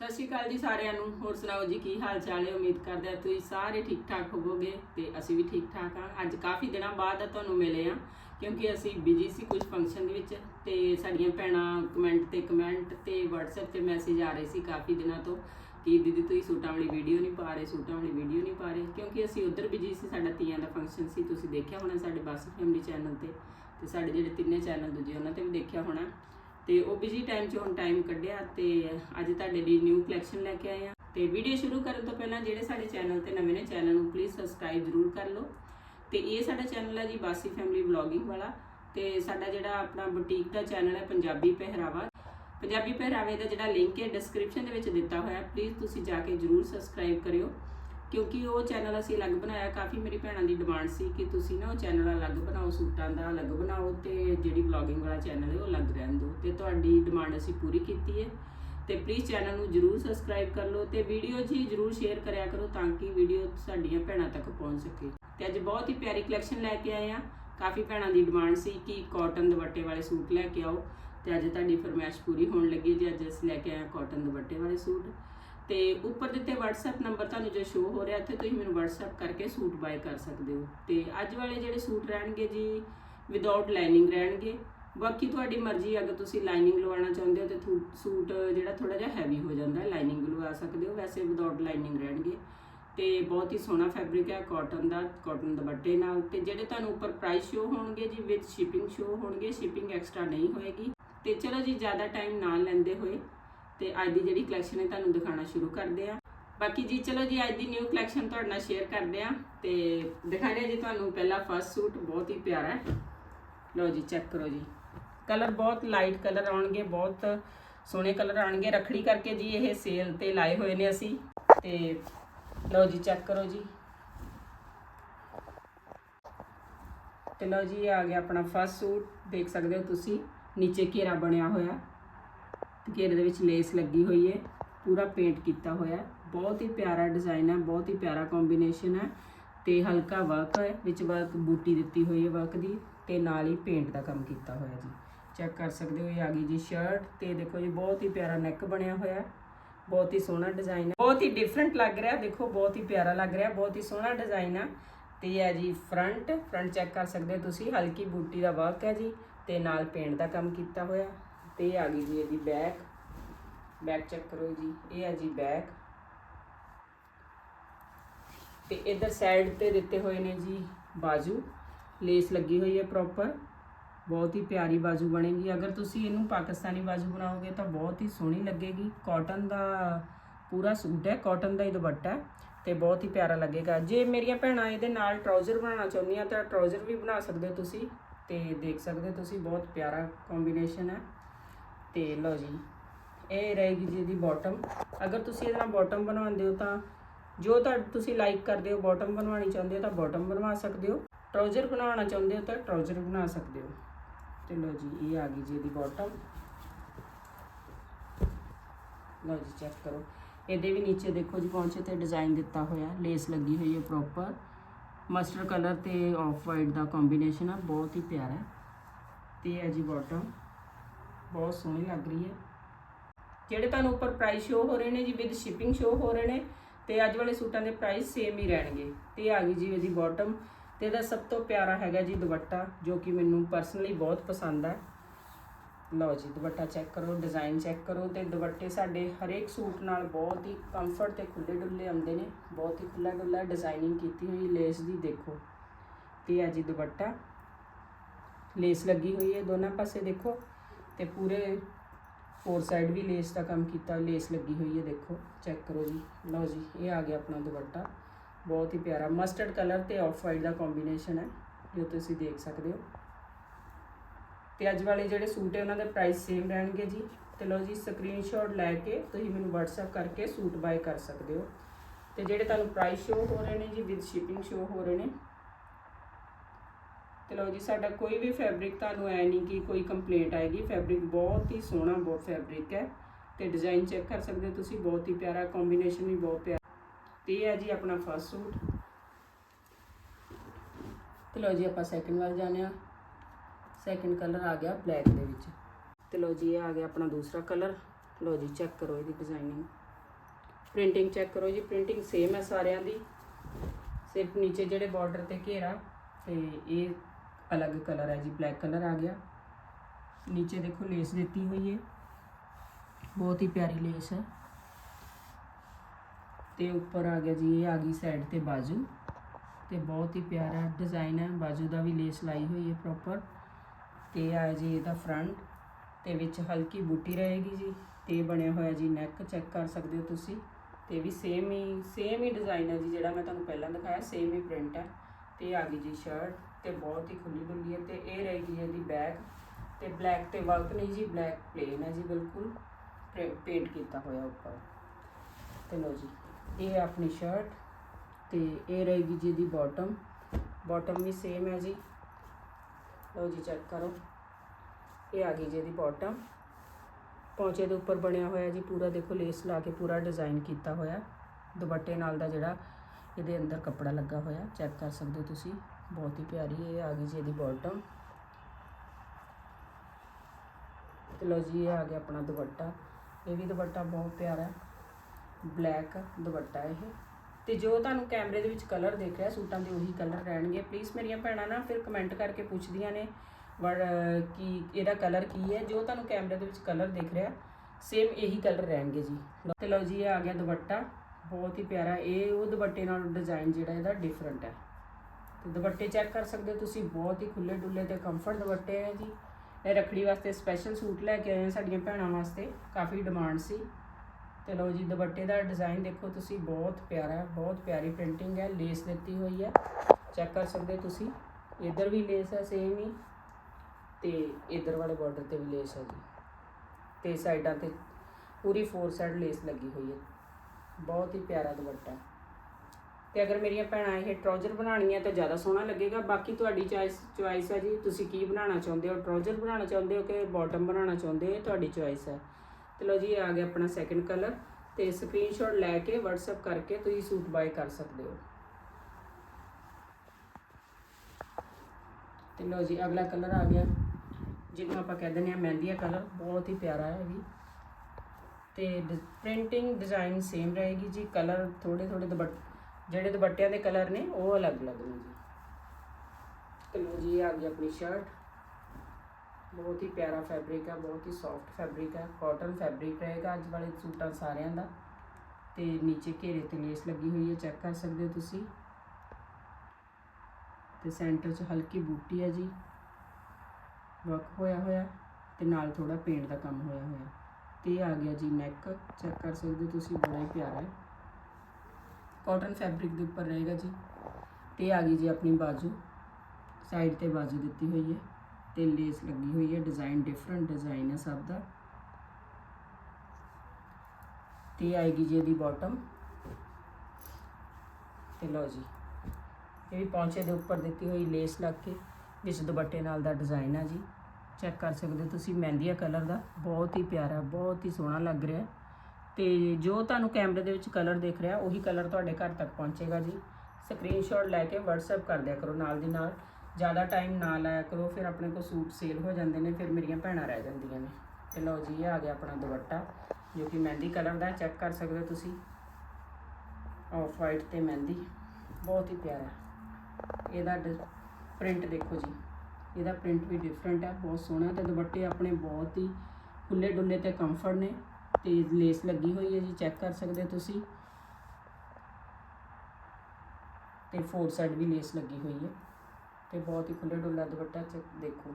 ਸਤਿ ਸ਼੍ਰੀ ਅਕਾਲ ਜੀ ਸਾਰਿਆਂ ਨੂੰ। ਹੋਰ ਸੁਣਾਓ ਜੀ, ਕੀ ਹਾਲ ਚਾਲ ਹੈ? ਉਮੀਦ ਕਰਦੇ ਆ ਤੁਸੀਂ ਸਾਰੇ ਠੀਕ ਠਾਕ ਹੋਵੋਗੇ ਤੇ ਅਸੀਂ ਵੀ ਠੀਕ ਠਾਕ ਹਾਂ। ਅੱਜ ਕਾਫੀ ਦਿਨਾਂ ਬਾਅਦ ਤੁਹਾਨੂੰ ਮਿਲੇ ਆ ਕਿਉਂਕਿ ਅਸੀਂ ਬਿਜ਼ੀ ਸੀ ਕੁਝ ਫੰਕਸ਼ਨ ਦੇ ਵਿੱਚ ਤੇ ਸਾਡੀਆਂ ਭੈਣਾਂ ਕਮੈਂਟ ਤੇ ਕਮੈਂਟ ਤੇ WhatsApp ਤੇ ਮੈਸੇਜ ਆ ਰਹੇ ਸੀ ਕਾਫੀ ਦਿਨਾਂ ਤੋਂ ਕਿ ਦੀਦੀ ਤੁਸੀਂ ਸੂਟਾਂ ਵਾਲੀ ਵੀਡੀਓ ਨਹੀਂ ਪਾ ਰਹੇ, ਸੂਟਾਂ ਵਾਲੀ ਵੀਡੀਓ ਨਹੀਂ ਪਾ ਰਹੇ, ਕਿਉਂਕਿ ਅਸੀਂ ਉਧਰ ਬਿਜ਼ੀ ਸੀ, ਸਾਡਾ ਤੀਆਂ ਦਾ ਫੰਕਸ਼ਨ ਸੀ, ਤੁਸੀਂ ਦੇਖਿਆ ਹੋਣਾ ਸਾਡੇ ਬੱਸ ਫੈਮਿਲੀ ਚੈਨਲ ਤੇ ਤੇ ਸਾਡੇ ਜਿਹੜੇ ਤਿੰਨੇ ਚੈਨਲ ਦੂਜੇ ਉਹਨਾਂ ਤੇ ਵੀ ਦੇਖਿਆ ਹੋਣਾ। ਤੇ ਉਹ ਬਿਜ਼ੀ ਟਾਈਮ 'ਚ ਹੁਣ ਟਾਈਮ ਕੱਢਿਆ ਤੇ ਅੱਜ ਤੁਹਾਡੇ ਲਈ ਨਿਊ ਕਲੈਕਸ਼ਨ ਲੈ ਕੇ ਆਏ ਆ ਤੇ ਵੀਡੀਓ ਸ਼ੁਰੂ ਕਰਨ ਤੋਂ ਪਹਿਲਾਂ ਜਿਹੜੇ ਸਾਡੇ ਚੈਨਲ ਤੇ ਨਵੇਂ ਨੇ ਚੈਨਲ ਨੂੰ ਪਲੀਜ਼ ਸਬਸਕ੍ਰਾਈਬ ਜ਼ਰੂਰ ਕਰ ਲਓ। ਤੇ ਇਹ ਸਾਡਾ ਚੈਨਲ ਹੈ ਜੀ ਬਾਸੀ ਫੈਮਿਲੀ ਵਲੌਗਿੰਗ ਵਾਲਾ। ਤੇ ਸਾਡਾ ਜਿਹੜਾ ਆਪਣਾ ਬੁਟੀਕ ਦਾ ਚੈਨਲ ਹੈ ਪੰਜਾਬੀ ਪਹਿਰਾਵਾ। ਪੰਜਾਬੀ ਪਹਿਰਾਵੇ ਦਾ ਜਿਹੜਾ ਲਿੰਕ ਹੈ ਡਿਸਕ੍ਰਿਪਸ਼ਨ ਦੇ ਵਿੱਚ ਦਿੱਤਾ ਹੋਇਆ। ਪਲੀਜ਼ ਤੁਸੀਂ ਜਾ ਕੇ ਜ਼ਰੂਰ ਸਬਸਕ੍ਰਾਈਬ ਕਰਿਓ। ਕਿਉਂਕਿ ਉਹ ਚੈਨਲ ਅਸੀਂ ਅਲੱਗ ਬਣਾਇਆ, ਕਾਫੀ ਮੇਰੀ ਭੈਣਾਂ ਦੀ ਡਿਮਾਂਡ ਸੀ ਕਿ ਤੁਸੀਂ ਨਾ ਉਹ ਚੈਨਲ ਅਲੱਗ ਬਣਾਓ, ਸੂਟਾਂ ਦਾ ਅਲੱਗ ਬਣਾਓ ਤੇ ਜਿਹੜੀ ਵਲੌਗਿੰਗ ਵਾਲਾ ਚੈਨਲ ਹੈ ਉਹ ਅਲੱਗ ਰਹਿਣ ਦਿਓ ਤੇ ਤੁਹਾਡੀ ਡਿਮਾਂਡ ਅਸੀਂ ਪੂਰੀ ਕੀਤੀ ਹੈ। ਤੇ ਪਲੀਜ਼ ਚੈਨਲ ਨੂੰ ਜਰੂਰ ਸਬਸਕ੍ਰਾਈਬ ਕਰ ਲਓ ਤੇ ਵੀਡੀਓ ਜੀ ਜਰੂਰ ਸ਼ੇਅਰ ਕਰਿਆ ਕਰੋ ਤਾਂ ਕਿ ਵੀਡੀਓ ਸਾਡੀਆਂ ਭੈਣਾਂ ਤੱਕ ਪਹੁੰਚ ਸਕੇ। ਤੇ ਅੱਜ ਬਹੁਤ ਹੀ ਪਿਆਰੀ ਕਲੈਕਸ਼ਨ ਲੈ ਕੇ ਆਏ ਆ ਕਾਫੀ ਭੈਣਾਂ ਦੀ ਡਿਮਾਂਡ ਸੀ ਕਿ ਕਾਟਨ ਦੁਪੱਟੇ ਵਾਲੇ ਸੂਟ ਲੈ ਕੇ ਆਓ ਤੇ ਅੱਜ ਤੁਹਾਡੀ ਫਰਮਾਇਸ਼ ਪੂਰੀ ਹੋਣ ਲੱਗੀ ਜੀ। ਅੱਜ ਅਸੀਂ ਲੈ ਕੇ ਆਏ ਹਾਂ ਕਾਟਨ ਦੁਪੱਟੇ ਵਾਲੇ ਸੂਟ। ਤੇ ਉੱਪਰ ਦਿੱਤੇ WhatsApp ਨੰਬਰ ਤੁਹਾਨੂੰ ਜੋ ਸ਼ੋ ਹੋ ਰਿਹਾ ਇੱਥੇ, ਤੁਸੀਂ ਮੈਨੂੰ WhatsApp ਕਰਕੇ ਸੂਟ ਬਾਏ ਕਰ ਸਕਦੇ ਹੋ। ਤੇ ਅੱਜ ਵਾਲੇ ਜਿਹੜੇ ਸੂਟ ਰਹਿਣਗੇ ਜੀ ਵਿਦਆਊਟ ਲਾਈਨਿੰਗ ਰਹਿਣਗੇ। ਬਾਕੀ ਤੁਹਾਡੀ ਮਰਜ਼ੀ, ਅਗਰ ਤੁਸੀਂ ਲਾਈਨਿੰਗ ਲਵਾਉਣਾ ਚਾਹੁੰਦੇ ਹੋ ਤੇ ਥੂ- ਸੂਟ ਜਿਹੜਾ ਥੋੜਾ ਜਿਹਾ ਹੈਵੀ ਹੋ ਜਾਂਦਾ ਹੈ ਲਾਈਨਿੰਗ ਲਵਾ ਸਕਦੇ ਹੋ। ਵੈਸੇ ਵਿਦਆਊਟ ਲਾਈਨਿੰਗ ਰਹਿਣਗੇ। ਤੇ ਬਹੁਤ ਹੀ ਸੋਹਣਾ ਫੈਬਰਿਕ ਹੈ ਕਾਟਨ ਦਾ ਕਾਟਨ ਦੁਪੱਟੇ ਨਾਲ। ਤੇ ਜਿਹੜੇ ਤੁਹਾਨੂੰ ਉੱਪਰ ਪ੍ਰਾਈਸ ਸ਼ੋ ਹੋਣਗੇ ਜੀ ਵਿਦ ਸ਼ਿਪਿੰਗ ਸ਼ੋ ਹੋਣਗੇ ਸ਼ਿਪਿੰਗ ਐਕਸਟਰਾ ਨਹੀਂ ਹੋਏਗੀ। ਤੇ ਚਲੋ ਜੀ, ਜ਼ਿਆਦਾ ਟਾਈਮ ਨਾ ਲੈਂਦੇ ਹੋਏ ਤੇ ਅੱਜ ਦੀ ਜਿਹੜੀ ਕਲੈਕਸ਼ਨ ਹੈ ਤੁਹਾਨੂੰ ਦਿਖਾਉਣਾ ਸ਼ੁਰੂ ਕਰਦੇ ਆ ਬਾਕੀ ਜੀ, ਚਲੋ ਜੀ, ਅੱਜ ਦੀ ਨਿਊ ਕਲੈਕਸ਼ਨ ਤੁਹਾਡੇ ਨਾਲ ਸ਼ੇਅਰ ਕਰਦੇ ਆ ਤੇ ਦਿਖਾ ਰਿਹਾ ਜੀ ਤੁਹਾਨੂੰ ਪਹਿਲਾ ਫਸਟ ਸੂਟ ਬਹੁਤ ਹੀ ਪਿਆਰਾ ਹੈ। ਲਓ ਜੀ ਚੈੱਕ ਕਰੋ ਜੀ। ਕਲਰ ਬਹੁਤ ਲਾਈਟ ਕਲਰ ਆਉਣਗੇ, ਬਹੁਤ ਸੋਹਣੇ ਕਲਰ ਆਉਣਗੇ। ਰਖੜੀ ਕਰਕੇ ਜੀ, ਇਹ ਸੇਲ ਤੇ ਲਾਏ ਹੋਏ ਨੇ ਅਸੀਂ। ਤੇ ਲਓ ਜੀ ਚੈੱਕ ਕਰੋ ਜੀ। ਤੇ ਲਓ ਜੀ ਆ ਗਿਆ ਆਪਣਾ ਫਸਟ ਸੂਟ ਦੇਖ ਸਕਦੇ ਹੋ ਤੁਸੀਂ, ਨੀਚੇ ਘੇਰਾ ਬਣਿਆ ਹੋਇਆ। ਘੇਰੇ ਦੇ ਵਿੱਚ ਲੇਸ ਲੱਗੀ ਹੋਈ ਹੈ, ਪੂਰਾ ਪੇਂਟ ਕੀਤਾ ਹੋਇਆ ਬਹੁਤ ਹੀ ਪਿਆਰਾ ਡਿਜ਼ਾਈਨ ਹੈ, ਬਹੁਤ ਹੀ ਪਿਆਰਾ ਕੰਬੀਨੇਸ਼ਨ ਹੈ ਤੇ ਹਲਕਾ ਵਰਕ ਹੈ, ਵਿੱਚ ਵਰਕ ਬੂਟੀ ਦਿੱਤੀ ਹੋਈ ਹੈ ਵਰਕ ਦੀ ਤੇ ਨਾਲ ਹੀ ਪੇਂਟ ਦਾ ਕੰਮ ਕੀਤਾ ਹੋਇਆ ਜੀ। ਚੈੱਕ ਕਰ ਸਕਦੇ ਹੋ, ਇਹ ਆ ਗਈ ਜੀ ਸ਼ਰਟ ਤੇ ਦੇਖੋ ਜੀ, ਬਹੁਤ ਹੀ ਪਿਆਰਾ ਨੈਕ ਬਣਿਆ ਹੋਇਆ ਬਹੁਤ ਹੀ ਸੋਹਣਾ ਡਿਜ਼ਾਈਨ ਹੈ। ਬਹੁਤ ਹੀ ਡਿਫਰੈਂਟ ਲੱਗ ਰਿਹਾ, ਦੇਖੋ ਬਹੁਤ ਹੀ ਪਿਆਰਾ ਲੱਗ ਰਿਹਾ, ਬਹੁਤ ਹੀ ਸੋਹਣਾ ਡਿਜ਼ਾਈਨ ਆ। ਤੇ ਇਹ ਹੈ ਜੀ ਫਰੰਟ ਫਰੰਟ ਚੈੱਕ ਕਰ ਸਕਦੇ ਹੋ ਤੁਸੀਂ, ਹਲਕੀ ਬੂਟੀ ਦਾ ਵਰਕ ਹੈ ਜੀ ਤੇ ਨਾਲ ਪੇਂਟ ਦਾ ਕੰਮ ਕੀਤਾ ਹੋਇਆ। ਤੇ ਇਹ ਆ ਗਈ ਜੀ ਇਹਦੀ ਬੈਕ ਬੈਕ ਚੈੱਕ ਕਰੋ ਜੀ, ਇਹ ਹੈ ਜੀ ਬੈਕ ਤੇ ਇਧਰ ਸਾਈਡ ਤੇ ਦਿੱਤੇ ਹੋਏ ਨੇ ਜੀ ਬਾਜੂ। ਲੇਸ ਲੱਗੀ ਹੋਈ ਹੈ ਪ੍ਰੋਪਰ ਬਹੁਤ ਹੀ ਪਿਆਰੀ ਬਾਜੂ ਬਣੇਗੀ। ਅਗਰ ਤੁਸੀਂ ਇਹਨੂੰ ਪਾਕਿਸਤਾਨੀ ਬਾਜੂ ਬਣਾਓਗੇ ਤਾਂ ਬਹੁਤ ਹੀ ਸੋਹਣੀ ਲੱਗੇਗੀ। ਕਾਟਨ ਦਾ ਪੂਰਾ ਸੂਟ ਹੈ ਕਾਟਨ ਦਾ ਹੀ ਦੁਪੱਟਾ ਹੈ ਤੇ ਬਹੁਤ ਹੀ ਪਿਆਰਾ ਲੱਗੇਗਾ। ਜੇ ਮੇਰੀਆਂ ਭੈਣਾਂ ਇਹਦੇ ਨਾਲ ਟਰਾਊਜ਼ਰ ਬਣਾਉਣਾ ਚਾਹੁੰਦੀਆਂ ਤਾਂ ਟਰਾਊਜ਼ਰ ਵੀ ਬਣਾ ਸਕਦੇ ਹੋ ਤੁਸੀਂ ਤੇ ਦੇਖ ਸਕਦੇ ਹੋ ਤੁਸੀਂ। ਬਹੁਤ ਪਿਆਰਾ ਕੰਬੀਨੇਸ਼ਨ ਹੈ। ਤੇ ਲਓ ਜੀ। ਇਹ ਰਹੇਗੀ ਜੀ ਇਹਦੀ ਬਾਟਮ ਅਗਰ ਤੁਸੀਂ ਇਹਦਾ ਨਾਲ ਬਾਟਮ ਬਣਵਾਉਂਦੇ ਹੋ ਤਾਂ ਜੋ ਤੁਹਾਡਾ ਤੁਸੀਂ ਲਾਈਕ ਕਰਦੇ ਹੋ ਬਾਟਮ ਬਣਵਾਉਣੀ ਚਾਹੁੰਦੇ ਹੋ ਤਾਂ ਬਾਟਮ ਬਣਵਾ ਸਕਦੇ ਹੋ। ਟਰਾਊਜ਼ਰ ਬਣਾਉਣਾ ਚਾਹੁੰਦੇ ਹੋ ਤਾਂ ਟਰਾਊਜ਼ਰ ਬਣਾ ਸਕਦੇ ਹੋ। ਤੇ ਲਓ ਜੀ, ਇਹ ਆ ਗਈ ਜੀ ਇਹਦੀ ਬਾਟਮ ਲਓ ਜੀ ਚੈੱਕ ਕਰੋ। ਇਹਦੇ ਵੀ ਨੀਚੇ ਦੇਖੋ ਜੀ ਪੌਂਚੇ ਤੇ ਡਿਜ਼ਾਈਨ ਦਿੱਤਾ ਹੋਇਆ। ਲੇਸ ਲੱਗੀ ਹੋਈ ਹੈ ਪ੍ਰੋਪਰ ਮਸਟਰ ਕਲਰ ਤੇ ਆਫ ਵਾਈਟ ਦਾ ਕੰਬੀਨੇਸ਼ਨ ਆ। ਬਹੁਤ ਹੀ ਪਿਆਰਾ ਹੈ। ਤੇ ਇਹ ਹੈ ਜੀ ਬਾਟਮ ਬਹੁਤ ਸੋਹਣੀ ਲੱਗ ਰਹੀ ਹੈ। ਜਿਹੜੇ ਤੁਹਾਨੂੰ ਉੱਪਰ ਪ੍ਰਾਈਸ ਸ਼ੋ ਹੋ ਰਹੇ ਨੇ ਜੀ ਵਿਦ ਸ਼ਿਪਿੰਗ ਸ਼ੋ ਹੋ ਰਹੇ ਨੇ, ਤੇ ਅੱਜ ਵਾਲੇ ਸੂਟਾਂ ਦੇ ਪ੍ਰਾਈਸ ਸੇਮ ਹੀ ਰਹਿਣਗੇ। ਤੇ ਆ ਗਈ ਜੀ ਇਹਦੀ ਬਾਟਮ ਤੇ ਇਹਦਾ ਸਭ ਤੋਂ ਪਿਆਰਾ ਹੈਗਾ ਜੀ ਦੁਪੱਟਾ, ਜੋ ਕਿ ਮੈਨੂੰ ਪਰਸਨਲੀ ਬਹੁਤ ਪਸੰਦ ਹੈ ਲਓ ਜੀ, ਦੁਪੱਟਾ ਚੈੱਕ ਕਰੋ ਡਿਜ਼ਾਈਨ ਚੈੱਕ ਕਰੋ, ਤੇ ਦੁਪੱਟੇ ਸਾਡੇ ਹਰੇਕ ਸੂਟ ਨਾਲ ਬਹੁਤ ਹੀ ਕੰਫਰਟ ਤੇ ਖੁੱਲੇ ਡੁੱਲੇ ਆਉਂਦੇ ਨੇ, ਬਹੁਤ ਹੀ ਖੁੱਲਾ ਡੁੱਲਾ ਡਿਜ਼ਾਈਨਿੰਗ ਕੀਤੀ ਹੋਈ ਲੇਸ ਦੀ, ਦੇਖੋ। ਤੇ ਇਹ ਆ ਜੀ ਦੁਪੱਟਾ ਲੇਸ ਲੱਗੀ ਹੋਈ ਹੈ ਦੋਨਾਂ ਪਾਸੇ, ਦੇਖੋ। ਤੇ ਪੂਰੇ ਫੋਰ ਸਾਈਡ ਵੀ ਲੇਸ ਦਾ ਕੰਮ ਕੀਤਾ ਲੇਸ ਲੱਗੀ ਹੋਈ ਹੈ, ਦੇਖੋ ਚੈੱਕ ਕਰੋ ਜੀ। ਲਓ ਜੀ, ਇਹ ਆ ਗਿਆ ਆਪਣਾ ਦੁਪੱਟਾ। ਬਹੁਤ ਹੀ ਪਿਆਰਾ ਮਸਟਰਡ ਕਲਰ ਤੇ ਆਫ ਵਾਈਟ ਦਾ ਕੰਬੀਨੇਸ਼ਨ ਹੈ, ਜੋ ਤੁਸੀਂ ਦੇਖ ਸਕਦੇ ਹੋ। ਤੇ ਅੱਜ ਵਾਲੇ ਜਿਹੜੇ ਸੂਟ ਹੈ, ਉਹਨਾਂ ਦੇ ਪ੍ਰਾਈਸ ਸੇਮ ਰਹਿਣਗੇ ਜੀ। ਤੇ ਲਓ ਜੀ ਸਕਰੀਨਸ਼ਾਟ ਲੈ ਕੇ ਤੁਸੀਂ ਮੈਨੂੰ WhatsApp ਕਰਕੇ ਸੂਟ ਬਾਏ ਕਰ ਸਕਦੇ ਹੋ। ਤੇ ਜਿਹੜੇ ਤੁਹਾਨੂੰ ਪ੍ਰਾਈਸ ਸ਼ੋ ਹੋ ਰਹੇ ਨੇ ਜੀ ਵਿਦ ਸ਼ਿਪਿੰਗ ਸ਼ੋ ਹੋ ਰਹੇ ਨੇ ਤੇ ਲਓ ਜੀ, ਸਾਡਾ ਕੋਈ ਵੀ ਫੈਬਰਿਕ ਤੁਹਾਨੂੰ ਐ ਨਹੀਂ ਕਿ ਕੋਈ ਕੰਪਲੇਂਟ ਆਏਗੀ। ਫੈਬਰਿਕ ਬਹੁਤ ਹੀ ਸੋਹਣਾ, ਬਹੁਤ ਫੈਬਰਿਕ ਹੈ ਤੇ ਡਿਜ਼ਾਈਨ ਚੈੱਕ ਕਰ ਸਕਦੇ ਹੋ ਤੁਸੀਂ, ਬਹੁਤ ਹੀ ਪਿਆਰਾ ਕੰਬੀਨੇਸ਼ਨ ਵੀ ਬਹੁਤ ਪਿਆਰਾ ਤੇ ਇਹ ਹੈ ਜੀ ਆਪਣਾ ਫਸਟ ਸੂਟ। ਤੇ ਲਓ ਜੀ, ਆਪਾਂ ਸੈਕਿੰਡ ਵੱਲ ਜਾਣੇ ਆ ਸੈਕਿੰਡ ਕਲਰ ਆ ਗਿਆ ਬਲੈਕ ਦੇ ਵਿੱਚ। ਤੇ ਲਓ ਜੀ, ਇਹ ਆ ਗਿਆ ਆਪਣਾ ਦੂਸਰਾ ਕਲਰ ਲਓ ਜੀ ਚੈੱਕ ਕਰੋ ਇਹਦੀ ਡਿਜ਼ਾਈਨਿੰਗ ਪ੍ਰਿੰਟਿੰਗ ਚੈੱਕ ਕਰੋ ਜੀ ਪ੍ਰਿੰਟਿੰਗ ਸੇਮ ਹੈ ਸਾਰਿਆਂ ਦੀ। ਸਿਰਫ ਨੀਚੇ ਜਿਹੜੇ ਬਾਰਡਰ ਤੇ ਘੇਰਾ, ਤੇ ਇਹ ਅਲੱਗ ਕਲਰ ਹੈ ਜੀ ਬਲੈਕ ਕਲਰ ਆ ਗਿਆ। ਨੀਚੇ ਦੇਖੋ ਲੇਸ ਦਿੱਤੀ ਹੋਈ ਹੈ। ਬਹੁਤ ਹੀ ਪਿਆਰੀ ਲੇਸ ਹੈ। ਤੇ ਉੱਪਰ ਆ ਗਿਆ ਜੀ, ਇਹ ਆ ਗਈ ਸਾਈਡ ਤੇ ਬਾਜੂ। ਤੇ ਬਹੁਤ ਹੀ ਪਿਆਰਾ ਡਿਜ਼ਾਈਨ ਹੈ। ਬਾਜੂ ਦਾ ਵੀ ਲੇਸ ਲਾਈ ਹੋਈ ਹੈ ਪ੍ਰੋਪਰ ਤੇ ਇਹ ਆ ਜੀ, ਇਹਦਾ ਫਰੰਟ ਤੇ ਵਿੱਚ ਹਲਕੀ ਬੂਟੀ ਰਹੇਗੀ ਜੀ। ਤੇ ਬਣਿਆ ਹੋਇਆ ਜੀ ਨੈਕ ਚੈੱਕ ਕਰ ਸਕਦੇ ਹੋ ਤੁਸੀਂ। ਤੇ ਵੀ ਸੇਮ ਹੀ ਸੇਮ ਹੀ ਡਿਜ਼ਾਈਨ ਹੈ ਜੀ, ਜਿਹੜਾ ਮੈਂ ਤੁਹਾਨੂੰ ਪਹਿਲਾਂ ਦਿਖਾਇਆ ਸੇਮ ਹੀ ਪ੍ਰਿੰਟ ਹੈ। ਤੇ ਇਹ ਆ ਗਈ ਜੀ ਸ਼ਰਟ ਤੇ ਬਹੁਤ ਹੀ ਖੁੱਲੀ ਡੁੱਲੀ ਹੈ ਤੇ ਇਹ ਰਹੇਗੀ ਜੀ ਇਹਦੀ ਬੈਕ ਤੇ ਬਲੈਕ ਤੇ ਵਰਕ ਨਹੀਂ ਜੀ ਬਲੈਕ ਪਲੇਨ ਹੈ ਜੀ ਬਿਲਕੁਲ। ਪੇਂਟ ਕੀਤਾ ਹੋਇਆ ਉੱਪਰ। ਤੇ ਲੋ ਜੀ, ਇਹ ਹੈ ਆਪਣੀ ਸ਼ਰਟ ਤੇ ਇਹ ਰਹੇਗੀ ਜੀ ਇਹਦੀ ਬਾਟਮ ਬਾਟਮ ਵੀ ਸੇਮ ਹੈ ਜੀ। ਲਓ ਜੀ ਚੈੱਕ ਕਰੋ। ਇਹ ਆ ਗਈ ਜੀ ਇਹਦੀ ਬਾਟਮ ਪੌਂਚੇ ਦੇ ਉੱਪਰ ਬਣਿਆ ਹੋਇਆ ਜੀ, ਪੂਰਾ ਦੇਖੋ ਲੇਸ ਲਾ ਕੇ ਪੂਰਾ ਡਿਜ਼ਾਈਨ ਕੀਤਾ ਹੋਇਆ। ਦੁਪੱਟੇ ਨਾਲ ਦਾ ਜਿਹੜਾ ਇਹਦੇ ਅੰਦਰ ਕੱਪੜਾ ਲੱਗਾ ਹੋਇਆ ਚੈੱਕ ਕਰ ਸਕਦੇ ਹੋ ਤੁਸੀਂ। ਬਹੁਤ ਹੀ ਪਿਆਰੀ ਇਹ ਆ ਗਈ ਜੀ ਇਹਦੀ ਬਾਟਮ। ਤੇ ਲਓ ਜੀ, ਇਹ ਆ ਗਿਆ ਆਪਣਾ ਦੁਪੱਟਾ। ਇਹ ਵੀ ਦੁਪੱਟਾ ਬਹੁਤ ਪਿਆਰਾ ਬਲੈਕ ਦੁਪੱਟਾ ਇਹ। ਤੇ ਜੋ ਤੁਹਾਨੂੰ ਕੈਮਰੇ ਦੇ ਵਿੱਚ ਕਲਰ ਦਿਖ ਰਿਹਾ, ਸੂਟਾਂ ਦੇ ਉਹੀ ਕਲਰ ਰਹਿਣਗੇ। ਪਲੀਜ਼ ਮੇਰੀਆਂ ਭੈਣਾਂ ਨਾ ਫਿਰ ਕਮੈਂਟ ਕਰਕੇ ਪੁੱਛਦੀਆਂ ਨੇ ਵਰ ਕਿ ਇਹਦਾ ਕਲਰ ਕੀ ਹੈ। ਜੋ ਤੁਹਾਨੂੰ ਕੈਮਰੇ ਦੇ ਵਿੱਚ ਕਲਰ ਦਿਖ ਰਿਹਾ ਸੇਮ ਇਹੀ ਕਲਰ ਰਹਿਣਗੇ ਜੀ। ਤੇ ਲਓ ਜੀ, ਇਹ ਆ ਗਿਆ ਦੁਪੱਟਾ। ਬਹੁਤ ਹੀ ਪਿਆਰਾ। ਇਹ ਉਹ ਦੁਪੱਟੇ ਨਾਲ ਡਿਜ਼ਾਈਨ ਜਿਹੜਾ ਇਹਦਾ ਡਿਫਰੈਂਟ ਹੈ। ਤੇ ਦੁਪੱਟੇ ਚੈੱਕ ਕਰ ਸਕਦੇ ਹੋ। ਤੁਸੀਂ ਬਹੁਤ ਹੀ ਖੁੱਲੇ ਡੁੱਲੇ ਤੇ ਕੰਫਰਟ ਦੁਪੱਟੇ ਹੈ ਜੀ। ਇਹ ਰੱਖੜੀ ਵਾਸਤੇ ਸਪੈਸ਼ਲ ਸੂਟ ਲੈ ਕੇ ਆਏ ਹਾਂ ਸਾਡੀਆਂ ਭੈਣਾਂ ਵਾਸਤੇ। ਕਾਫੀ ਡਿਮਾਂਡ ਸੀ। ਤੇ ਲਓ ਜੀ, ਦੁਪੱਟੇ ਦਾ ਡਿਜ਼ਾਈਨ ਦੇਖੋ ਤੁਸੀਂ, ਬਹੁਤ ਪਿਆਰਾ ਹੈ ਬਹੁਤ ਪਿਆਰੀ ਪ੍ਰਿੰਟਿੰਗ ਹੈ ਲੇਸ ਦਿੱਤੀ ਹੋਈ ਹੈ। ਚੈੱਕ ਕਰ ਸਕਦੇ ਹੋ ਤੁਸੀਂ, ਇੱਧਰ ਵੀ ਲੇਸ ਹੈ ਸੇਮ ਹੀ। ਤੇ ਇੱਧਰ ਵਾਲੇ ਬਾਰਡਰ ਤੇ ਵੀ ਲੇਸ ਹੈ ਜੀ। ਤੇ ਸਾਈਡਾਂ ਤੇ ਪੂਰੀ ਫੋਰ ਸਾਈਡ ਲੇਸ ਲੱਗੀ ਹੋਈ ਹੈ। ਬਹੁਤ ਹੀ ਪਿਆਰਾ ਦੁਪੱਟਾ ਤੇ ਅਗਰ ਮੇਰੀਆਂ ਭੈਣਾਂ ਇਹ ਟਰਾਊਜ਼ਰ ਬਣਾਉਣੀਆਂ ਤਾਂ ਜ਼ਿਆਦਾ ਸੋਹਣਾ ਲੱਗੇਗਾ। ਬਾਕੀ ਤੁਹਾਡੀ ਚੋਇਸ ਚੁਆਇਸ ਹੈ ਜੀ, ਤੁਸੀਂ ਕੀ ਬਣਾਉਣਾ ਚਾਹੁੰਦੇ ਹੋ? ਟਰਾਊਜ਼ਰ ਬਣਾਉਣਾ ਚਾਹੁੰਦੇ ਹੋ ਕਿ ਬਾਟਮ ਬਣਾਉਣਾ ਚਾਹੁੰਦੇ ਹੋ? ਇਹ ਤੁਹਾਡੀ ਚੁਆਇਸ ਹੈ ਤੇ ਲਓ ਜੀ ਇਹ ਆ ਗਿਆ ਆਪਣਾ ਸੈਕੰਡ ਕਲਰ ਤੇ ਸਕਰੀਨਸ਼ਾਟ ਲੈ ਕੇ WhatsApp ਕਰਕੇ ਤੁਸੀਂ ਸੂਟ ਬਾਏ ਕਰ ਸਕਦੇ ਹੋ। ਤੇ ਲਓ ਜੀ, ਅਗਲਾ ਕਲਰ ਆ ਗਿਆ, ਜਿਹਨੂੰ ਆਪਾਂ ਕਹਿ ਦਿੰਦੇ ਆ ਮਹਿੰਦੀਆ ਕਲਰ ਬਹੁਤ ਹੀ ਪਿਆਰਾ ਹੈ ਇਹ ਵੀ। ਤੇ ਪ੍ਰਿੰਟਿੰਗ ਡਿਜ਼ਾਈਨ ਸੇਮ ਰਹੇਗੀ ਜੀ। ਕਲਰ ਥੋੜੇ ਥੋੜੇ ਦੁਪੱਟ ਜਿਹੜੇ ਦੁਪੱਟਿਆਂ ਦੇ ਕਲਰ ਨੇ, ਉਹ ਅਲੱਗ-ਅਲੱਗ ਨੇ ਜੀ। ਤੇ ਲਓ ਜੀ, ਇਹ ਆ ਗਈ ਆਪਣੀ ਸ਼ਰਟ ਬਹੁਤ ਹੀ ਪਿਆਰਾ ਫੈਬਰਿਕ ਹੈ ਬਹੁਤ ਹੀ ਸੌਫਟ ਫੈਬਰਿਕ ਹੈ ਕਾਟਨ ਫੈਬਰਿਕ ਰਹੇਗਾ ਅੱਜ ਵਾਲੇ ਸੂਟਾਂ ਸਾਰਿਆਂ ਦਾ। ਤੇ ਨੀਚੇ ਘੇਰੇ ਤੇ ਲੇਸ ਲੱਗੀ ਹੋਈ ਹੈ ਚੈੱਕ ਕਰ ਸਕਦੇ ਹੋ ਤੁਸੀਂ। ਤੇ ਸੈਂਟਰ 'ਚ ਹਲਕੀ ਬੂਟੀ ਹੈ ਜੀ। ਵਰਕ ਹੋਇਆ ਹੋਇਆ, ਤੇ ਨਾਲ ਥੋੜਾ ਪੇਂਟ ਦਾ ਕੰਮ ਹੋਇਆ ਹੋਇਆ। ਤੇ ਇਹ ਆ ਗਿਆ ਜੀ ਨੈਕ ਚੈੱਕ ਕਰ ਸਕਦੇ ਹੋ ਤੁਸੀਂ, ਬੜਾ ਹੀ ਪਿਆਰਾ ਹੈ। ਕਾਟਨ ਫੈਬਰਿਕ ਦੇ ਉੱਪਰ ਰਹੇਗਾ ਜੀ। ਤੇ ਇਹ ਆ ਗਈ ਜੀ ਆਪਣੀ ਬਾਜੂ। ਸਾਈਡ ਤੇ ਬਾਜੂ ਦਿੱਤੀ ਹੋਈ ਹੈ ਤੇ ਲੇਸ ਲੱਗੀ ਹੋਈ ਹੈ। ਡਿਜ਼ਾਈਨ ਡਿਫਰੈਂਟ ਡਿਜ਼ਾਈਨ ਹੈ ਸਭ ਦਾ। ਤੇ ਆਏਗੀ ਜੀ ਇਹਦੀ ਬਾਟਮ ਤੇ ਲਓ ਜੀ, ਇਹ ਵੀ ਪੌਂਚੇ ਦੇ ਉੱਪਰ ਦਿੱਤੀ ਹੋਈ ਲੇਸ ਲੱਗ ਕੇ, ਵਿੱਚ ਦੁਪੱਟੇ ਨਾਲ ਦਾ ਡਿਜ਼ਾਈਨ ਆ ਜੀ। ਚੈੱਕ ਕਰ ਸਕਦੇ ਹੋ ਤੁਸੀਂ, ਮਹਿੰਦੀਆ ਕਲਰ ਦਾ। ਬਹੁਤ ਹੀ ਪਿਆਰਾ, ਬਹੁਤ ਹੀ ਸੋਹਣਾ ਲੱਗ ਰਿਹਾ। ਤੇ ਜੋ ਤੁਹਾਨੂੰ ਕੈਮਰੇ ਦੇ ਵਿੱਚ ਕਲਰ ਦਿਖ ਰਿਹਾ, ਉਹੀ ਕਲਰ ਤੁਹਾਡੇ ਘਰ ਤੱਕ ਪਹੁੰਚੇਗਾ ਜੀ। ਸਕਰੀਨਸ਼ਾਟ ਲੈ ਕੇ WhatsApp ਕਰ ਦਿਆ ਕਰੋ ਨਾਲ ਦੀ ਨਾਲ। ਜ਼ਿਆਦਾ ਟਾਈਮ ਨਾ ਲਾਇਆ ਕਰੋ, ਫਿਰ ਆਪਣੇ ਕੋਲ ਸੂਟ ਸੇਲ ਹੋ ਜਾਂਦੇ ਨੇ, ਫਿਰ ਮੇਰੀਆਂ ਭੈਣਾਂ ਰਹਿ ਜਾਂਦੀਆਂ ਨੇ। ਤੇ ਲਓ ਜੀ, ਇਹ ਆ ਗਿਆ ਆਪਣਾ ਦੁਪੱਟਾ, ਜੋ ਕਿ ਮਹਿੰਦੀ ਕਲਰ ਦਾ ਚੈੱਕ ਕਰ ਸਕਦੇ ਹੋ ਤੁਸੀਂ। ਆਫ ਵਾਈਟ ਤੇ ਮਹਿੰਦੀ, ਬਹੁਤ ਹੀ ਪਿਆਰਾ ਇਹਦਾ ਪ੍ਰਿੰਟ ਦੇਖੋ ਜੀ। ਇਹਦਾ ਪ੍ਰਿੰਟ ਵੀ ਡਿਫਰੈਂਟ ਹੈ, ਬਹੁਤ ਸੋਹਣਾ ਤੇ ਦੁਪੱਟੇ ਆਪਣੇ ਬਹੁਤ ਹੀ ਖੁੱਲੇ ਡੁੱਲੇ ਤੇ ਕੰਫਰਟ ਨੇ। ਤੇ ਲੇਸ ਲੱਗੀ ਹੋਈ ਹੈ ਜੀ ਚੈੱਕ ਕਰ ਸਕਦੇ ਹੋ ਤੁਸੀਂ। ਤੇ ਫੋਰ ਸਾਈਡ ਵੀ ਲੇਸ ਲੱਗੀ ਹੋਈ ਹੈ। ਤੇ ਬਹੁਤ ਹੀ ਖੁੱਲੇ ਡੁੱਲਾ ਦੁਪੱਟਾ ਚ ਦੇਖੋ।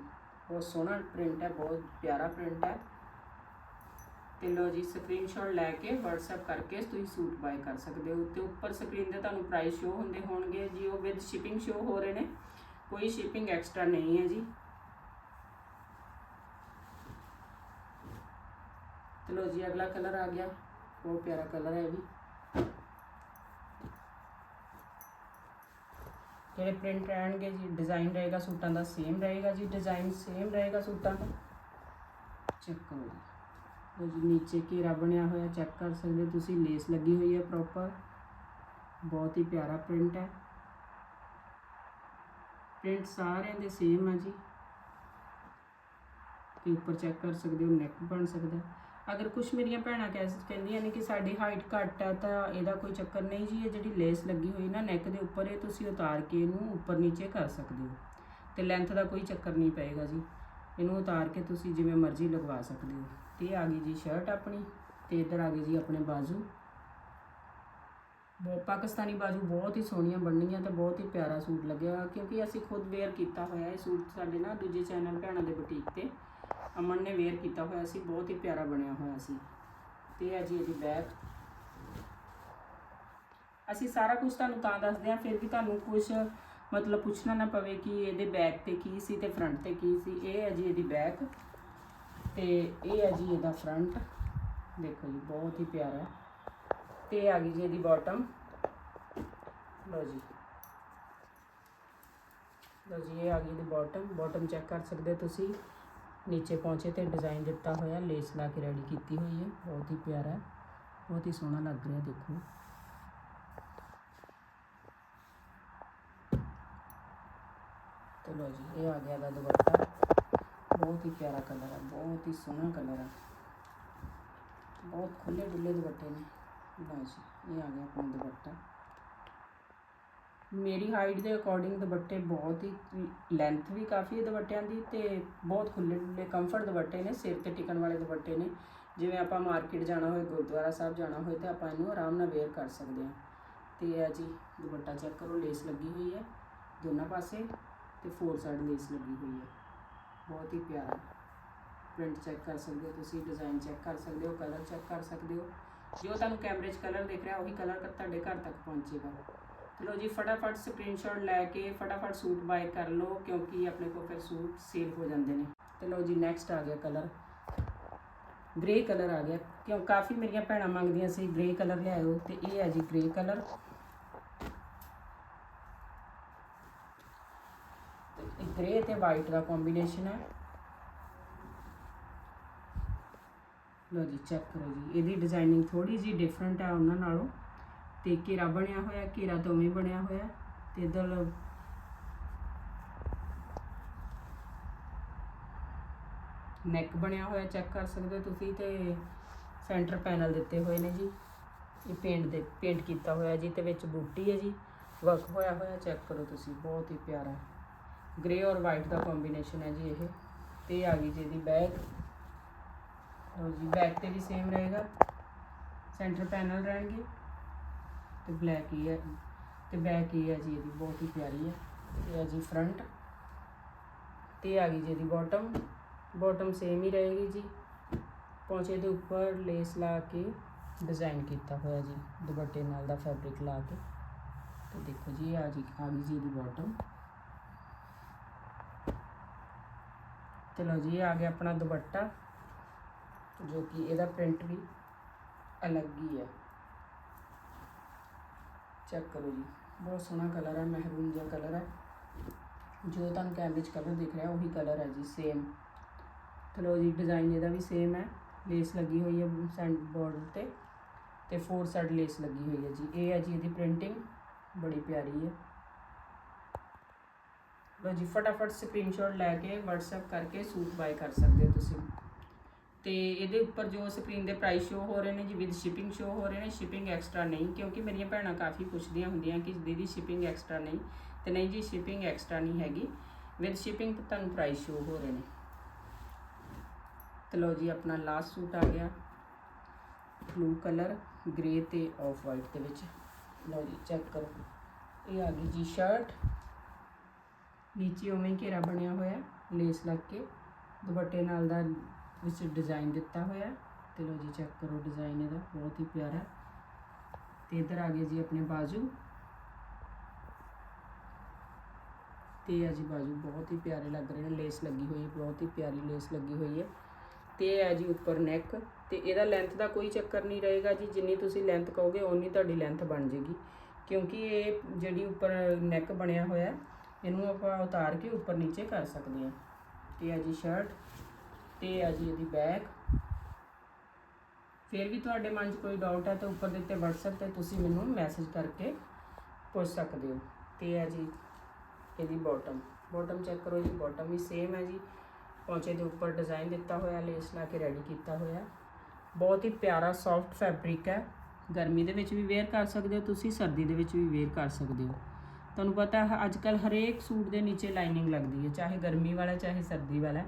ਬਹੁਤ ਸੋਹਣਾ ਪ੍ਰਿੰਟ ਹੈ, ਬਹੁਤ ਪਿਆਰਾ ਪ੍ਰਿੰਟ ਹੈ। ਤੇ ਲਓ ਜੀ ਸਕਰੀਨਸ਼ਾਟ ਲੈ ਕੇ WhatsApp ਕਰਕੇ ਤੁਸੀਂ ਸੂਟ ਬਾਏ ਕਰ ਸਕਦੇ ਹੋ। ਤੇ ਉੱਪਰ ਸਕਰੀਨ ਤੇ ਤੁਹਾਨੂੰ ਪ੍ਰਾਈਸ ਸ਼ੋ ਹੁੰਦੇ ਹੋਣਗੇ ਜੀ, ਉਹ ਵਿਦ ਸ਼ਿਪਿੰਗ ਸ਼ੋ ਹੋ ਰਹੇ ਨੇ। ਕੋਈ ਸ਼ਿਪਿੰਗ ਐਕਸਟਰਾ ਨਹੀਂ ਹੈ ਜੀ। ਤੇ ਲਓ ਜੀ, ਅਗਲਾ ਕਲਰ ਆ ਗਿਆ। ਬਹੁਤ ਪਿਆਰਾ ਕਲਰ ਹੈ ਇਹ ਵੀ। ਜਿਹੜੇ ਪ੍ਰਿੰਟ ਰਹਿਣਗੇ ਜੀ ਡਿਜ਼ਾਈਨ ਰਹੇਗਾ ਸੂਟਾਂ ਦਾ ਸੇਮ ਰਹੇਗਾ ਜੀ ਡਿਜ਼ਾਈਨ ਸੇਮ ਰਹੇਗਾ ਸੂਟਾਂ ਦਾ। ਚੈੱਕ ਕਰੋ ਜੀ। ਜੀ, ਨੀਚੇ ਘੇਰਾ ਬਣਿਆ ਹੋਇਆ ਚੈੱਕ ਕਰ ਸਕਦੇ ਹੋ ਤੁਸੀਂ ਲੇਸ ਲੱਗੀ ਹੋਈ ਹੈ ਪ੍ਰੋਪਰ ਬਹੁਤ ਹੀ ਪਿਆਰਾ ਪ੍ਰਿੰਟ ਹੈ। ਪ੍ਰਿੰਟ ਸਾਰਿਆਂ ਦੇ ਸੇਮ ਆ ਜੀ। ਤੇ ਉੱਪਰ ਚੈੱਕ ਕਰ ਸਕਦੇ ਹੋ ਨੈਕ ਬਣ ਸਕਦਾ। ਅਗਰ ਕੁਝ ਮੇਰੀਆਂ ਭੈਣਾਂ ਕਹਿ ਕਹਿੰਦੀਆਂ ਨੇ ਕਿ ਸਾਡੀ ਹਾਈਟ ਘੱਟ ਆ, ਤਾਂ ਇਹਦਾ ਕੋਈ ਚੱਕਰ ਨਹੀਂ ਜੀ, ਇਹ ਜਿਹੜੀ ਲੇਸ ਲੱਗੀ ਹੋਈ ਨਾ ਨੈਕ ਦੇ ਉੱਪਰ, ਇਹ ਤੁਸੀਂ ਉਤਾਰ ਕੇ ਇਹਨੂੰ ਉੱਪਰ ਨੀਚੇ ਕਰ ਸਕਦੇ ਹੋ। ਤੇ ਲੈਂਥ ਦਾ ਕੋਈ ਚੱਕਰ ਨਹੀਂ ਪਏਗਾ ਜੀ। ਇਹਨੂੰ ਉਤਾਰ ਕੇ ਤੁਸੀਂ ਜਿਵੇਂ ਮਰਜ਼ੀ ਲਗਵਾ ਸਕਦੇ ਹੋ। ਤੇ ਆ ਗਈ ਜੀ ਸ਼ਰਟ ਆਪਣੀ, ਤੇ ਇੱਧਰ ਆ ਗਈ ਜੀ ਆਪਣੇ ਬਾਜ਼ੂ। ਬਹੁਤ ਪਾਕਿਸਤਾਨੀ ਬਾਜੂ ਬਹੁਤ ਹੀ ਸੋਹਣੀਆਂ ਬਣਨੀਆਂ ਤੇ ਬਹੁਤ ਹੀ ਪਿਆਰਾ ਸੂਟ ਲੱਗਿਆ, ਕਿਉਂਕਿ ਅਸੀਂ ਖੁਦ ਵੇਅਰ ਕੀਤਾ ਹੋਇਆ ਇਹ ਸੂਟ ਸਾਡੇ ਨਾ ਦੂਜੇ ਚੈਨਲ ਭੈਣਾਂ ਦੇ ਬੁਟੀਕ ਤੇ। ਅਮਨ ਨੇ ਵੇਅਰ ਕੀਤਾ ਹੋਇਆ ਸੀ, ਬਹੁਤ ਹੀ ਪਿਆਰਾ ਬਣਿਆ ਹੋਇਆ ਸੀ। ਤੇ ਇਹ ਹੈ ਜੀ ਇਹਦੀ ਬੈਗ ਅਸੀਂ ਸਾਰਾ ਕੁਝ ਤੁਹਾਨੂੰ ਤਾਂ ਦੱਸਦੇ ਹਾਂ, ਫਿਰ ਵੀ ਤੁਹਾਨੂੰ ਕੁਝ ਮਤਲਬ ਪੁੱਛਣਾ ਨਾ ਪਵੇ ਕਿ ਇਹਦੇ ਬੈਕ ਤੇ ਕੀ ਸੀ ਤੇ ਫਰੰਟ ਤੇ ਕੀ ਸੀ। ਇਹ ਹੈ ਜੀ ਇਹਦੀ ਬੈਕ ਤੇ ਇਹ ਹੈ ਜੀ ਇਹਦਾ ਫਰੰਟ ਦੇਖੋ ਜੀ, ਬਹੁਤ ਹੀ ਪਿਆਰਾ। ਹੈ ਤੇ ਇਹ ਆ ਗਈ ਜੀ ਇਹਦੀ ਬਾਟਮ ਲਓ ਜੀ। ਲਓ ਜੀ, ਇਹ ਆ ਗਈ ਇਹਦੀ ਬਾਟਮ ਬਾਟਮ ਚੈੱਕ ਕਰ ਸਕਦੇ ਹੋ ਤੁਸੀਂ। ਨੀਚੇ ਪਹੁੰਚੇ ਤੇ ਡਿਜ਼ਾਈਨ ਦਿੱਤਾ ਹੋਇਆ ਲੇਸ ਲਾ ਕੇ ਰੈਡੀ ਕੀਤੀ ਹੋਈ ਹੈ ਬਹੁਤ ਹੀ ਪਿਆਰਾ ਹੈ ਬਹੁਤ ਹੀ ਸੋਹਣਾ ਲੱਗ ਰਿਹਾ ਦੇਖੋ ਤੇ ਲਓ ਜੀ ਇਹ ਆ ਗਿਆ ਦਾ ਦੁਪੱਟਾ ਬਹੁਤ ਹੀ ਪਿਆਰਾ ਕਲਰ ਹੈ ਬਹੁਤ ਹੀ ਸੋਹਣਾ ਕਲਰ ਹੈ ਬਹੁਤ ਖੁੱਲੇ ਡੁੱਲੇ ਦੁਪੱਟੇ ਨੇ ਲਓ ਜੀ ਇਹ ਆ ਗਿਆ ਆਪਣਾ ਦੁਪੱਟਾ ਮੇਰੀ ਹਾਈਟ ਦੇ ਅਕੋਰਡਿੰਗ ਦੁਪੱਟੇ ਬਹੁਤ ਹੀ ਲੈਂਥ ਵੀ ਕਾਫੀ ਹੈ ਦੁਪੱਟਿਆਂ ਦੀ ਤੇ ਬਹੁਤ ਖੁੱਲੇ ਡੁੱਲੇ ਕੰਫਰਟ ਦੁਪੱਟੇ ਨੇ, ਸਿਰ ਤੇ ਟਿਕਣ ਵਾਲੇ ਦੁਪੱਟੇ ਨੇ। ਜਿਵੇਂ ਆਪਾਂ ਮਾਰਕੀਟ ਜਾਣਾ ਹੋਵੇ ਗੁਰਦੁਆਰਾ ਸਾਹਿਬ ਜਾਣਾ ਹੋਵੇ ਤਾਂ ਆਪਾਂ ਇਹਨੂੰ ਆਰਾਮ ਨਾਲ ਵੇਅਰ ਕਰ ਸਕਦੇ ਹਾਂ। ਤੇ ਇਹ ਆ ਜੀ ਦੁਪੱਟਾ ਚੈੱਕ ਕਰੋ ਲੇਸ ਲੱਗੀ ਹੋਈ ਹੈ ਦੋਨਾਂ ਪਾਸੇ ਤੇ ਫੋਰ ਸਾਈਡ ਲੇਸ ਲੱਗੀ ਹੋਈ ਹੈ। ਬਹੁਤ ਹੀ ਪਿਆਰਾ ਪ੍ਰਿੰਟ ਚੈੱਕ ਕਰ ਸਕਦੇ ਹੋ ਤੁਸੀਂ ਡਿਜ਼ਾਈਨ ਚੈੱਕ ਕਰ ਸਕਦੇ ਹੋ ਕਲਰ ਚੈੱਕ ਕਰ ਸਕਦੇ ਹੋ। ਜੋ ਤੁਹਾਨੂੰ ਕੈਮਰੇ 'ਚ ਕਲਰ ਦਿਖ ਰਿਹਾ, ਉਹੀ ਕਲਰ ਤੁਹਾਡੇ ਘਰ ਤੱਕ ਪਹੁੰਚੇਗਾ। ਚਲੋ ਜੀ, ਫਟਾਫਟ ਸਕਰੀਨਸ਼ਾਟ ਲੈ ਕੇ ਫਟਾਫਟ ਸੂਟ ਬਾਏ ਕਰ ਲਓ, ਕਿਉਂਕਿ ਆਪਣੇ ਕੋਲ ਫਿਰ ਸੂਟ ਸੇਲ ਹੋ ਜਾਂਦੇ ਨੇ। ਤੇ ਲਓ ਜੀ ਨੈਕਸਟ ਆ ਗਿਆ ਕਲਰ ਗ੍ਰੇ ਕਲਰ ਆ ਗਿਆ, ਕਿਉਂ ਕਾਫੀ ਮੇਰੀਆਂ ਭੈਣਾਂ ਮੰਗਦੀਆਂ ਸੀ ਗ੍ਰੇ ਕਲਰ ਲਿਆਇਓ, ਤੇ ਇਹ ਹੈ ਜੀ ਗ੍ਰੇ ਕਲਰ ਤੇ ਗ੍ਰੇ ਤੇ ਵਾਈਟ ਦਾ ਕੰਬੀਨੇਸ਼ਨ ਹੈ। ਲਓ ਜੀ ਚੈੱਕ ਕਰੋ ਜੀ, ਇਹਦੀ ਡਿਜ਼ਾਈਨਿੰਗ ਥੋੜੀ ਜੀ ਡਿਫਰੈਂਟ ਹੈ ਉਹਨਾਂ ਨਾਲੋਂ। ਤੇ ਘੇਰਾ ਬਣਿਆ ਹੋਇਆ, ਘੇਰਾ ਦੋਵੇਂ ਬਣਿਆ ਹੋਇਆ, ਤੇ ਇਧਰ ਨੈਕ ਬਣਿਆ ਹੋਇਆ ਚੈੱਕ ਕਰ ਸਕਦੇ ਹੋ ਤੁਸੀਂ ਤੇ ਸੈਂਟਰ ਪੈਨਲ ਦਿੱਤੇ ਹੋਏ ਨੇ ਜੀ। ਇਹ ਪੇਂਟ ਦੇ ਪੇਂਟ ਕੀਤਾ ਹੋਇਆ ਜੀ, ਤੇ ਵਿੱਚ ਬੂਟੀ ਹੈ ਜੀ। ਵਰਕ ਹੋਇਆ ਹੋਇਆ ਚੈੱਕ ਕਰੋ ਤੁਸੀਂ, ਬਹੁਤ ਹੀ ਪਿਆਰਾ। ਗ੍ਰੇ ਔਰ ਵਾਈਟ ਦਾ ਕੰਬੀਨੇਸ਼ਨ ਹੈ ਜੀ ਇਹ। ਤੇ ਆ ਗਈ ਜੀ ਇਹਦੀ ਬੈਕ ਲਓ ਜੀ ਬੈਕ ਤੇ ਵੀ ਸੇਮ ਰਹੇਗਾ। ਸੈਂਟਰ ਪੈਨਲ ਰਹਿਣਗੇ। ਤੇ ਬਲੈਕ ਹੀ ਹੈ ਤੇ ਬੈਕ ਹੀ ਹੈ ਜੀ ਇਹਦੀ, ਬਹੁਤ ਹੀ ਪਿਆਰੀ ਹੈ। ਇਹ ਹੈ ਜੀ ਫਰੰਟ ਤੇ ਆ ਗਈ ਜੀ ਇਹਦੀ ਬਾਟਮ ਬਾਟਮ ਸੇਮ ਹੀ ਰਹੇਗੀ ਜੀ। ਪੌਂਚੇ ਦੇ ਉੱਪਰ ਲੇਸ ਲਾ ਕੇ ਡਿਜ਼ਾਈਨ ਕੀਤਾ ਹੋਇਆ ਜੀ, ਦੁਪੱਟੇ ਨਾਲ ਦਾ ਫੈਬਰਿਕ ਲਾ ਕੇ। ਤੇ ਦੇਖੋ ਜੀ ਆ ਜੀ, ਆ ਗਈ ਜੀ ਇਹਦੀ ਬਾਟਮ ਚਲੋ ਜੀ ਆ ਗਿਆ ਆਪਣਾ ਦੁਪੱਟਾ, ਜੋ ਕਿ ਇਹਦਾ ਪ੍ਰਿੰਟ ਵੀ ਅਲੱਗ ਹੀ ਹੈ। ਚੈੱਕ ਕਰੋ ਜੀ। ਬਹੁਤ ਸੋਹਣਾ ਕਲਰ ਹੈ ਮਹਿਰੂਨ ਜਿਹਾ ਕਲਰ ਹੈ ਜੋ ਤੁਹਾਨੂੰ ਕੈਮਰੇ 'ਚ ਕਲਰ ਦਿਖ ਰਿਹਾ, ਉਹੀ ਕਲਰ ਹੈ ਜੀ ਸੇਮ ਚਲੋ ਜੀ ਡਿਜ਼ਾਈਨ ਇਹਦਾ ਵੀ ਸੇਮ ਹੈ। ਲੇਸ ਲੱਗੀ ਹੋਈ ਹੈ ਸੈਂਡ ਬਾਰਡਰ ਤੇ ਤੇ ਫੋਰ ਸਾਈਡ ਲੇਸ ਲੱਗੀ ਹੋਈ ਹੈ ਜੀ। ਇਹ ਹੈ ਜੀ ਇਹਦੀ ਪ੍ਰਿੰਟਿੰਗ ਬੜੀ ਪਿਆਰੀ ਹੈ। ਲੋ ਜੀ, ਫਟਾਫਟ ਸਕਰੀਨਸ਼ਾਟ ਲੈ ਕੇ WhatsApp ਕਰਕੇ ਸੂਟ ਬਾਏ ਕਰ ਸਕਦੇ ਹੋ ਤੁਸੀਂ। ਤੇ ਇਹਦੇ ਉੱਪਰ ਜੋ ਸਕਰੀਨ ਦੇ ਪ੍ਰਾਈਸ ਸ਼ੋ ਹੋ ਰਹੇ ਨੇ ਜੀ ਵਿਦ ਸ਼ਿਪਿੰਗ ਸ਼ੋ ਹੋ ਰਹੇ ਨੇ ਸ਼ਿਪਿੰਗ ਐਕਸਟਰਾ ਨਹੀਂ, ਕਿਉਂਕਿ ਮੇਰੀਆਂ ਭੈਣਾਂ ਕਾਫੀ ਪੁੱਛਦੀਆਂ ਹੁੰਦੀਆਂ ਕਿ ਦੀਦੀ ਸ਼ਿਪਿੰਗ ਐਕਸਟਰਾ ਨਹੀਂ, ਤੇ ਨਹੀਂ ਜੀ ਸ਼ਿਪਿੰਗ ਐਕਸਟਰਾ ਨਹੀਂ ਹੈਗੀ। ਵਿਦ ਸ਼ਿਪਿੰਗ ਤੁਹਾਨੂੰ ਪ੍ਰਾਈਸ ਸ਼ੋ ਹੋ ਰਹੇ ਨੇ। ਤੇ ਲਓ ਜੀ, ਆਪਣਾ ਲਾਸਟ ਸੂਟ ਆ ਗਿਆ। ਬਲੂ ਕਲਰ ਗ੍ਰੇ ਤੇ ਆਫ ਵਾਈਟ ਦੇ ਵਿੱਚ। ਲਓ ਜੀ ਚੈੱਕ ਕਰੋ। ਇਹ ਆ ਗਈ ਜੀ ਸ਼ਰਟ ਨੀਚੇ ਉਵੇਂ ਘੇਰਾ ਬਣਿਆ ਹੋਇਆ ਲੇਸ ਲੱਗ ਕੇ। ਦੁਪੱਟੇ ਨਾਲ ਦਾ ਵਿੱਚ ਡਿਜ਼ਾਈਨ ਦਿੱਤਾ ਹੋਇਆ। ਤੇ ਲਓ ਜੀ ਚੈੱਕ ਕਰੋ ਡਿਜ਼ਾਈਨ ਇਹਦਾ, ਬਹੁਤ ਹੀ ਪਿਆਰਾ। ਤੇ ਇਧਰ ਆ ਗਏ ਜੀ ਆਪਣੇ ਬਾਜੂ। ਤੇ ਆ ਜੀ ਬਾਜੂ, ਬਹੁਤ ਹੀ ਪਿਆਰੇ ਲੱਗ ਰਹੇ ਨੇ ਲੇਸ ਲੱਗੀ ਹੋਈ ਹੈ, ਬਹੁਤ ਹੀ ਪਿਆਰੀ ਲੇਸ ਲੱਗੀ ਹੋਈ ਹੈ। ਤੇ ਇਹ ਜੀ ਉੱਪਰ ਨੈਕ ਤੇ ਇਹਦਾ ਲੈਂਥ ਦਾ ਕੋਈ ਚੱਕਰ ਨਹੀਂ ਰਹੇਗਾ ਜੀ, ਜਿੰਨੀ ਤੁਸੀਂ ਲੈਂਥ ਕਹੋਗੇ, ਓਨੀ ਤੁਹਾਡੀ ਲੈਂਥ ਬਣ ਜੇਗੀ ਕਿਉਂਕਿ ਇਹ ਜਿਹੜੀ ਉੱਪਰ ਨੈਕ ਬਣਿਆ ਹੋਇਆ ਇਹਨੂੰ ਆਪਾਂ ਉਤਾਰ ਕੇ ਉੱਪਰ ਨੀਚੇ ਕਰ ਸਕਦੇ ਹਾਂ। ਤੇ ਆ ਜੀ ਸ਼ਰਟ ਤੇ ਆ ਜੀ ਇਹਦੀ ਬੈਗ ਫਿਰ ਵੀ ਤੁਹਾਡੇ ਮਨ 'ਚ ਕੋਈ ਡਾਊਟ ਹੈ ਤਾਂ ਉੱਪਰ ਦਿੱਤੇ WhatsApp ਤੇ ਤੁਸੀਂ ਮੈਨੂੰ ਮੈਸੇਜ ਕਰਕੇ ਪੁੱਛ ਸਕਦੇ ਹੋ। ਤੇ ਆ ਜੀ ਇਹਦੀ ਬਾਟਮ ਬਾਟਮ ਚੈੱਕ ਕਰੋ ਜੀ ਬਾਟਮ ਵੀ ਸੇਮ ਹੈ ਜੀ। ਪੌਂਚੇ ਦੇ ਉੱਪਰ ਡਿਜ਼ਾਈਨ ਦਿੱਤਾ ਹੋਇਆ ਲੇਸ ਲਾ ਕੇ ਰੈਡੀ ਕੀਤਾ ਹੋਇਆ। ਬਹੁਤ ਹੀ ਪਿਆਰਾ ਸੌਫਟ ਫੈਬਰਿਕ ਹੈ। ਗਰਮੀ ਦੇ ਵਿੱਚ ਵੀ ਵੇਅਰ ਕਰ ਸਕਦੇ ਹੋ ਤੁਸੀਂ, ਸਰਦੀ ਦੇ ਵਿੱਚ ਵੀ ਵੇਅਰ ਕਰ ਸਕਦੇ ਹੋ। ਤੁਹਾਨੂੰ ਪਤਾ ਹੈ ਅੱਜ ਕੱਲ ਹਰੇਕ ਸੂਟ ਦੇ ਨੀਚੇ ਲਾਈਨਿੰਗ ਲੱਗਦੀ ਹੈ, ਚਾਹੇ ਗਰਮੀ ਵਾਲਾ, ਚਾਹੇ ਸਰਦੀ ਵਾਲਾ।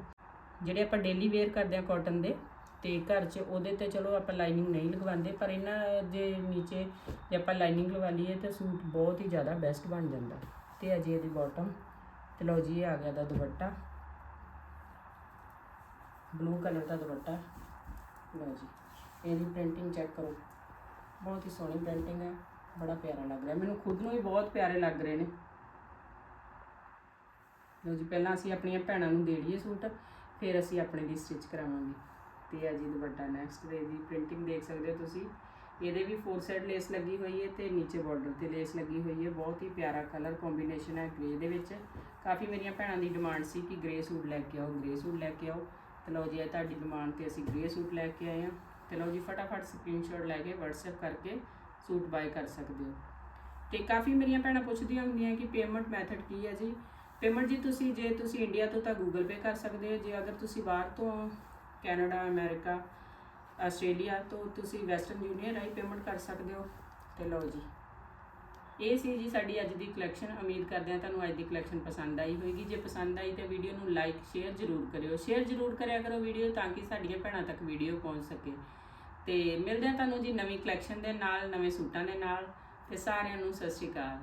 ਜਿਹੜੇ ਆਪਾਂ ਡੇਲੀ ਵੇਅਰ ਕਰਦੇ ਆ ਕਾਟਨ ਦੇ, ਤੇ ਘਰ 'ਚ ਉਹਦੇ ਤੇ ਚਲੋ ਆਪਾਂ ਲਾਈਨਿੰਗ ਨਹੀਂ ਲਗਵਾਉਂਦੇ, ਪਰ ਇਹਨਾਂ ਦੇ ਨੀਚੇ ਜੇ ਆਪਾਂ ਲਾਈਨਿੰਗ ਲਵਾ ਲਈਏ ਤਾਂ ਸੂਟ ਬਹੁਤ ਹੀ ਜ਼ਿਆਦਾ ਬੈਸਟ ਬਣ ਜਾਂਦਾ। ਤੇ ਅਜੇ ਇਹਦੀ ਬਾਟਮ ਤੇ ਲਓ ਜੀ, ਇਹ ਆ ਗਿਆ ਦਾ ਦੁਪੱਟਾ। ਬਲੂ ਕਲਰ ਦਾ ਦੁਪੱਟਾ। ਲਓ ਜੀ, ਇਹਦੀ ਪ੍ਰਿੰਟਿੰਗ ਚੈੱਕ ਕਰੋ। ਬਹੁਤ ਹੀ ਸੋਹਣੀ ਪ੍ਰਿੰਟਿੰਗ ਹੈ, ਬੜਾ ਪਿਆਰਾ ਲੱਗ ਰਿਹਾ। ਮੈਨੂੰ ਖੁਦ ਨੂੰ ਵੀ ਬਹੁਤ ਪਿਆਰੇ ਲੱਗ ਰਹੇ ਨੇ। ਲਓ ਜੀ, ਪਹਿਲਾਂ ਅਸੀਂ ਆਪਣੀਆਂ ਭੈਣਾਂ ਨੂੰ ਦੇ ਲਈਏ ਸੂਟ। ਫਿਰ ਅਸੀਂ ਆਪਣੇ ਲਈ ਸਟਿਚ ਕਰਾਵਾਂਗੇ। ਤੇ ਇਹ ਜੀ ਦੁਪੱਟਾ ਨੈਕਸਟ ਦੇ ਦੀ ਪ੍ਰਿੰਟਿੰਗ ਦੇਖ ਸਕਦੇ ਹੋ ਤੁਸੀਂ। ਇਹਦੇ ਵੀ ਫੋਰ ਸਾਈਡ ਲੇਸ ਲੱਗੀ ਹੋਈ ਹੈ ਤੇ ਨੀਚੇ ਬਾਰਡਰ ਤੇ ਲੇਸ ਲੱਗੀ ਹੋਈ ਹੈ। ਬਹੁਤ ਹੀ ਪਿਆਰਾ ਕਲਰ ਕੰਬੀਨੇਸ਼ਨ ਹੈ ਗ੍ਰੇ ਦੇ ਵਿੱਚ। ਕਾਫੀ ਮੇਰੀਆਂ ਭੈਣਾਂ ਦੀ ਡਿਮਾਂਡ ਸੀ ਕਿ ਗ੍ਰੇ ਸੂਟ ਲੈ ਕੇ ਆਓ ਗ੍ਰੇ ਸੂਟ ਲੈ ਕੇ ਆਓ। ਤੇ ਲਓ ਜੀ, ਇਹ ਤੁਹਾਡੀ ਡਿਮਾਂਡ ਤੇ ਅਸੀਂ ਗ੍ਰੇ ਸੂਟ ਲੈ ਕੇ ਆਏ ਹਾਂ। ਤੇ ਲਓ ਜੀ, ਫਟਾਫਟ ਸਕਰੀਨਸ਼ਾਟ ਲੈ ਕੇ WhatsApp ਕਰਕੇ ਸੂਟ ਬਾਏ ਕਰ ਸਕਦੇ ਹੋ। ਤੇ ਕਾਫੀ ਮੇਰੀਆਂ ਭੈਣਾਂ ਪੁੱਛਦੀਆਂ ਹੁੰਦੀਆਂ ਕਿ ਪੇਮੈਂਟ ਮੈਥਡ ਕੀ ਹੈ ਜੀ? ਪੇਮੈਂਟ ਜੀ ਤੁਸੀਂ ਜੇ ਤੁਸੀਂ ਇੰਡੀਆ ਤੋਂ ਤਾਂ ਗੂਗਲ ਪੇ ਕਰ ਸਕਦੇ ਹੋ। ਜੇ ਅਗਰ ਤੁਸੀਂ ਬਾਹਰ ਤੋਂ ਕੈਨੇਡਾ ਅਮਰੀਕਾ ਆਸਟ੍ਰੇਲੀਆ ਤੋਂ ਤੁਸੀਂ ਵੈਸਟਰਨ ਯੂਨੀਅਨ ਰਾਹੀਂ ਪੇਮੈਂਟ ਕਰ ਸਕਦੇ ਹੋ। ਤੇ ਲਓ ਜੀ। ਇਹ ਸੀ ਜੀ ਸਾਡੀ ਅੱਜ ਦੀ ਕਲੈਕਸ਼ਨ ਉਮੀਦ ਕਰਦੇ ਹਾਂ ਤੁਹਾਨੂੰ ਅੱਜ ਦੀ ਕਲੈਕਸ਼ਨ ਪਸੰਦ ਆਈ ਹੋਵੇਗੀ। ਜੇ ਪਸੰਦ ਆਈ ਤਾਂ ਵੀਡੀਓ ਨੂੰ ਲਾਈਕ ਸ਼ੇਅਰ ਜ਼ਰੂਰ ਕਰਿਓ। ਸ਼ੇਅਰ ਜ਼ਰੂਰ ਕਰਿਆ ਕਰੋ ਵੀਡੀਓ ਤਾਂ ਕਿ ਸਾਡੀਆਂ ਭੈਣਾਂ ਤੱਕ ਵੀਡੀਓ ਪਹੁੰਚ ਸਕੇ। ਤੇ ਮਿਲਦੇ ਹਾਂ ਤੁਹਾਨੂੰ ਜੀ ਨਵੀਂ ਕਲੈਕਸ਼ਨ ਦੇ ਨਾਲ, ਨਵੇਂ ਸੂਟਾਂ ਦੇ ਨਾਲ। ਤੇ ਸਾਰਿਆਂ ਨੂੰ ਸਤਿ ਸ਼੍ਰੀ ਅਕਾਲ।